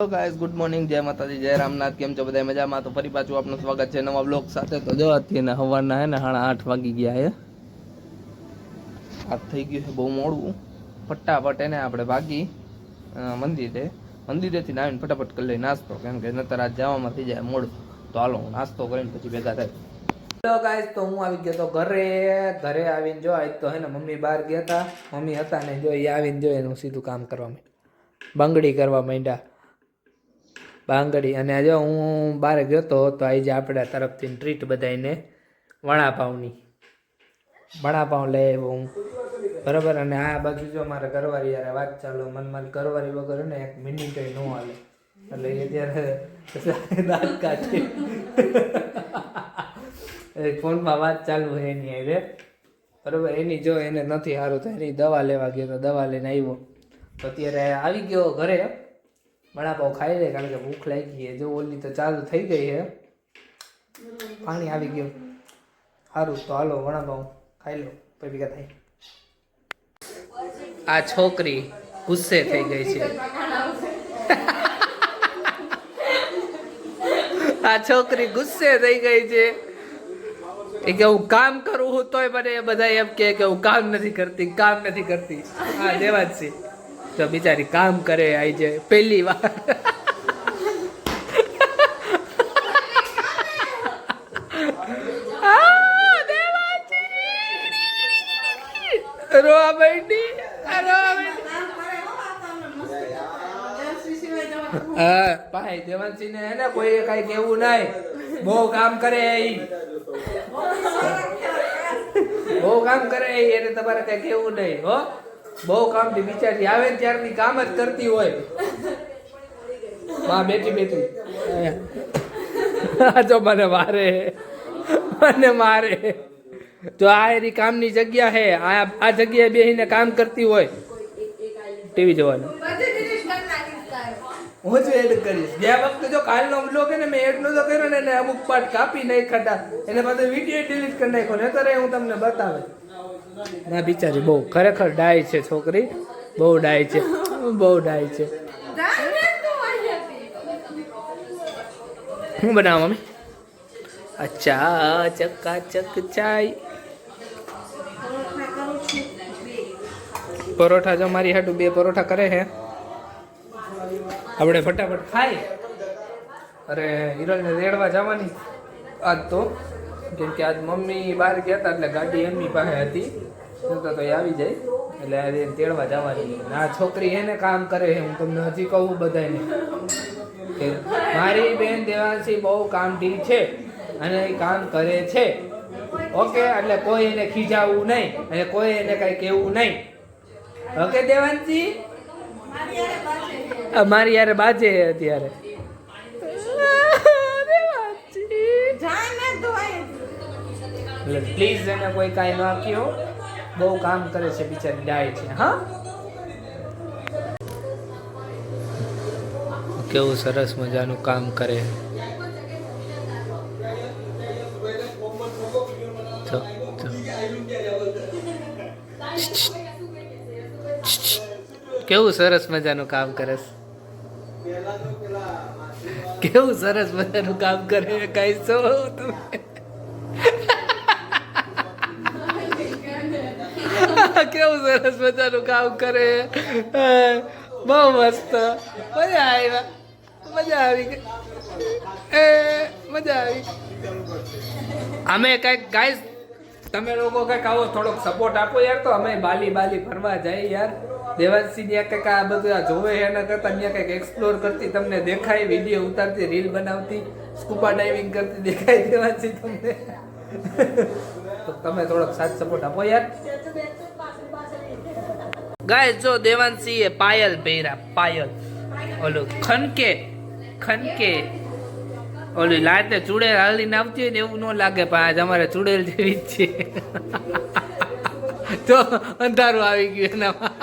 Hello guys good morning જય માતાજી, જય રામનાથ. કેમ છો બધા? મજામાં? તો ફરી પાછું આપનું સ્વાગત છે નવા બ્લોગ સાથે. તો જો અત્યારે સવારના હે ને હાણા આઠ વાગી ગયા હે. આઠ થઈ ગયું છે, બહુ મોડું. ફટાફટ એને આપણે ભાગી મંદિરે. મંદિરેથી આવીને ફટાફટ કરી લઈ નાસ્તો, કેમ કે નતર આજ જવામાં થઈ જાય મોડું. તો હાલો, હું નાસ્તો કરીને પછી ભેગા થાય. હેલો ગાઈસ તો હું આવી ગયો તો ઘરે. ઘરે આવીને જો, આજ તો હે ને, મમ્મી બહાર ગયા હતા મમ્મી હતા ને, જો, એ આવીને જો, એનું સીધું કામ કરવા માંડ્યા. બંગડી કરવા માંડ્યા. બાંગડી. અને જો હું બહાર ગયો હતો, તો આજે આપણા તરફથી ટ્રીટ બધાને વડાપાવની. વણાપાવ લઈ આવ્યો હું. બરાબર? અને આ બાજુ જો મારા ઘરવાળી યાર વાત ચાલો મન મારી ઘરવાળી વગર ને એક મિનિટ ન હાલે. એટલે એ ત્યારે દાંત કાઢે. ફોનમાં વાત ચાલુ છે એની હારે. બરાબર? એની જો એને નથી સારું તો એની દવા લેવા ગયો તો દવા લઈને આવ્યો. અત્યારે આવી ગયો ઘરે. વડાપાવ ખાઈ લે, કારણ કે ભૂખ લાગી છે. જો ઓલી તો ચાલુ થઈ ગઈ છે. પાણી આવી ગયું. સારું, તો હાલો વડાપાવ ખાઈ લો પછી ભેગા થાય. આ છોકરી ગુસ્સે થઈ ગઈ છે. આ છોકરી ગુસ્સે થઈ ગઈ છે. એ કે હું કામ કરું, હું તોય મને બધા એમ કે હું કામ નથી કરતી, કામ નથી કરતી. હા દેવા જ છે તો બિચારી કામ કરે આઈ જાય પહેલી વાર. હા, ભાઈ દેવાંશી ને હે ને કોઈ કઈ કેવું નહીં. બહુ કામ કરે ઈ બહુ કામ કરે એને તમારે કઈ કેવું નહીં, હો. બહુ કામથી બિચારી આવે ત્યારથી કામ જ કરતી હોય. માં બેઠી બેઠી. જો મને મારે. મને મારે. જો આ એની કામની જગ્યા હે. આ આ જગ્યાએ બેસીને કામ કરતી હોય. ટીવી જોવાનું. હું જ એડ કરીશ. બે વખતે જો કાલનો બ્લોગ ને, મેં એડ નતો કર્યો ને એને અમુક પાર્ટ કાપી નહીં ખાતા એને પાછો વીડિયો ડિલીટ કરી નાખ્યો. ને તો હું તમને બતાવે ના, બિચારી બહુ ખરેખર ડાય છે છોકરી. બહુ ડાય છે. બહુ ડાય છે. હું બનાવ, મમ્મી? અચ્છા ચકાચક ચાય. પરોઠા જો મારી હાટું બે પરોઠા કરે છે આપણે ફટાફટ ખાઈ. અરે હિરલને રેડવા જવાની આજ તો. કેમ કે આજ મમ્મી બહાર ગયા હતા એટલે ગાડી એમની પાસે હતી. નહીંતર તો આવી જાય એટલે આજે તેડવા જવાની. આ છોકરી એને કામ કરે છે હું તમને હજી કહું બધાને. કે મારી બેન દેવાંશી બહુ કામઢી છે અને એ કામ કરે છે. ઓકે એટલે કોઈ એને ખીજાવવું નહીં અને કોઈ એને કઈ કહેવું નહીં. ઓકે દેવાંશી? મારી યાર બાજે છે અત્યારે. એટલે પ્લીઝ એને કોઈ કાંઈ ન કહો બહુ કામ કરે છે બિચારી, ડાય છે. હા? કેવું સરસ મજાનું કામ કરે. કેવું સરસ મજાનું કામ કરે કેવું સરસ મજાનું કામ કરે છો તમે કેવું સરસ મજાનું કામ કરે. બહુ મસ્ત. મજા આવી મજા આવી. એ, મજા આવી. અમે કંઈક, ગાઈસ, તમે લોકો કંઈક આવો, થોડોક સપોર્ટ આપો યાર તો. અમે બાલી બાલી ફરવા જાય યાર. દેવાંશી ત્યાં કંઈક આ બધું આ જોવે એના કરતા ત્યાં કંઈક એક્સપ્લોર કરતી, તમને દેખાય વીડિયો ઉતારતી રીલ બનાવતી સ્કૂપા ડાઇવિંગ કરતી દેખાય દેવાંશી તમને. તો તમે થોડોક સાથ સપોર્ટ આપો યાર. ગાય જો દેવાંશી પાયલ પહેરા પાયલ. ઓલું ખનકે ખનકે. ઓલી લાતે ચૂડેલ હાલીને આવતી હોય ને એવું ન લાગે પણ આજ અમારે ચૂડેલ જેવી જ છે. તો અંધારું આવી ગયું એનામાં.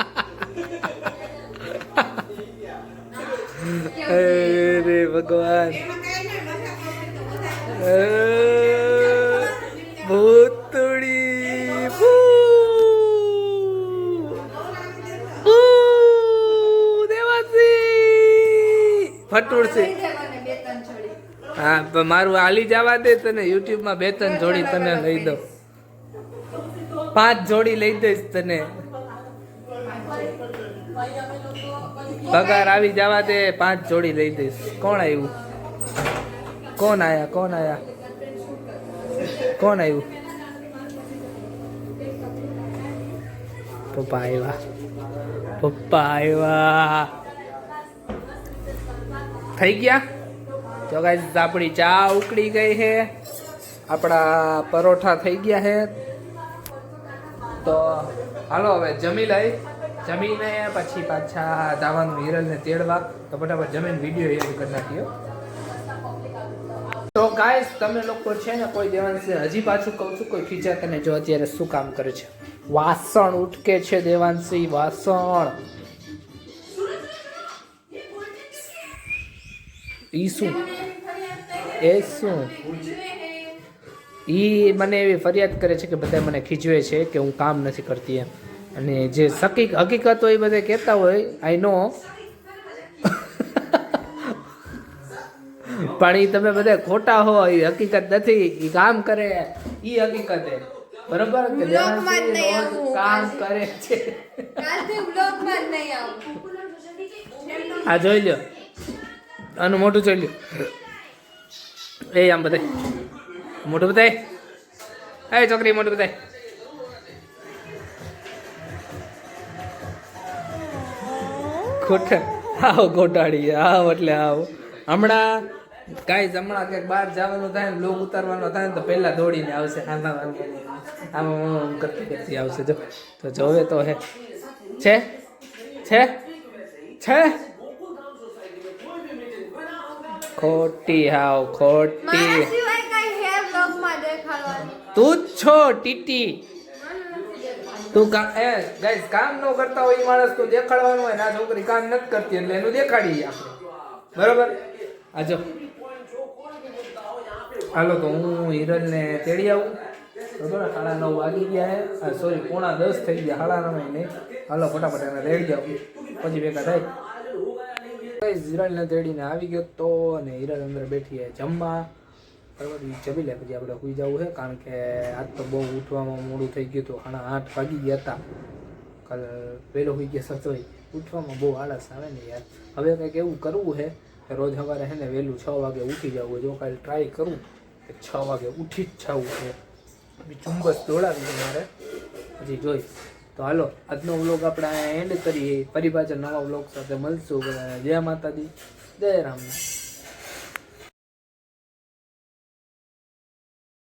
અરે ભગવાન. ફટુડશે હા પણ મારું હાલી જવા દે તને યુટ્યુબમાં બે ત્રણ જોડી તને લઈ દઉં. પાંચ જોડી લઈ દઈશ તને. પગાર આવી જવા દે પાંચ જોડી લઈ દઈશ. કોણ આવ્યું કોણ આયા કોણ આયા? કોણ આવ્યું પપ્પા આવ્યા પપ્પા આવ્યા થઈ ગયા. તો ગાઈસ આપણી ચા ઉકળી ગઈ છે. આપણા પરોઠા થઈ ગયા છે. તો હાલો, હવે જમી લઈ. જમીને પછી પાછા દાવાનું હિરલને તેડવા. તો ફટાફટ જમીન વીડિયો એડ કરી નાખ્યો તો ગાય તમે લોકો છે ને, કોઈ દેવાંશે હજી પાછું કહું છું, કોઈ ફીચર તને જો અત્યારે શું કામ કરે છે? વાસણ ઉટકે છે દેવાંશી, વાસણ. ઈ શું? એ શું? એ મને એવી ફરિયાદ કરે છે કે બધા મને ખીજવે છે કે હું કામ નથી કરતી એમ. અને જે સકી હકીકત હોય એ બધા કહેતા હોય આઈ નો પણ એ તમે બધા ખોટા હો એ હકીકત નથી એ કામ કરે. એ હકીકત છે બરોબર? કે કામ કરે છે. આ જોઈ લ્યો. આનું મોટું જોઈ એ આમ બધાય મોટું બતાય. એ છોકરી મોટું બતાય. ખોટા આવો ગોટાડી આવો એટલે આવો. હમણાં કાંઈ હમણાં ક્યાંક બહાર જવાનું થાય ને લોક ઉતારવાનો થાય ને, તો પહેલા દોડીને આવશે. આમ આમ કરતી કરતી આવશે. જો, તો જોવે તો હે. છે? છે? છે? ખોટી હાવ ખોટી. તું જ છો ટીટી. તું કા એ ગાઈસ કામ ન કરતા હોય એ માણસ તું દેખાડવાનું હોય ને આ છોકરી કામ નથી કરતી એટલે એનું દેખાડી આપણે. બરોબર? આજો હાલો તો હું હિરણને તેડી આવું. બરોબર? સાડા નવ વાગી ગયા સોરી પોણા દસ થઈ ગયા સાડા નવ નહીં. હાલો ફટાફટ એને રેડી આવું પછી ભેગા થાય. હિરલને તેડીને આવી ગયો તો અને હિરલ અંદર બેઠી જમવા. બરાબર જમી લે, પછી આપણે સુઈ જવું છે, કારણ કે આજ તો બહુ ઉઠવામાં મોડું થઈ ગયું હતું. સાડા આઠ વાગી ગયા હતા. કાલ વહેલો સુઈ ગયા સચોઈ ઉઠવામાં બહુ આળસ આવે ને યાર. હવે કંઈક એવું કરવું છે કે રોજ સવારે છે ને વહેલું છ વાગે ઉઠી જવું જો કાલે ટ્રાય કરું કે છ વાગે ઉઠી જ જવું છે. ચુંબસ દોડાવી મારે. પછી જોઈ. તો હાલો, આજનો વ્લોગ આપણે અહીંયા એન્ડ કરીએ. ફરી પાછા નવા વ્લોગ સાથે મળશું જય માતાજી. જય રામનાથ